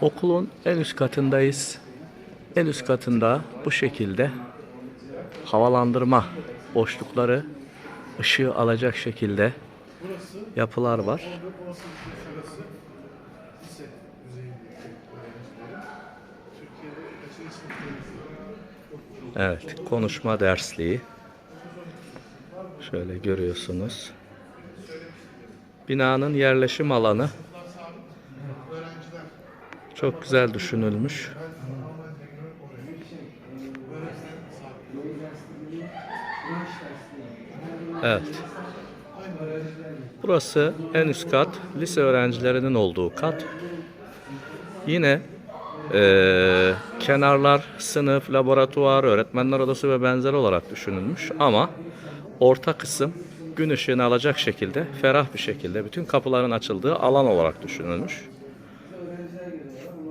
Okulun en üst katındayız. En üst katında bu şekilde havalandırma boşlukları ışığı alacak şekilde yapılar var. Evet, konuşma dersliği. Şöyle görüyorsunuz. Binanın yerleşim alanı çok güzel düşünülmüş. Evet. Burası en üst kat, lise öğrencilerinin olduğu kat. Yine eee, kenarlar sınıf, laboratuvar, öğretmenler odası ve benzeri olarak düşünülmüş ama orta kısım gün ışığını alacak şekilde, ferah bir şekilde bütün kapıların açıldığı alan olarak düşünülmüş. tell you. the other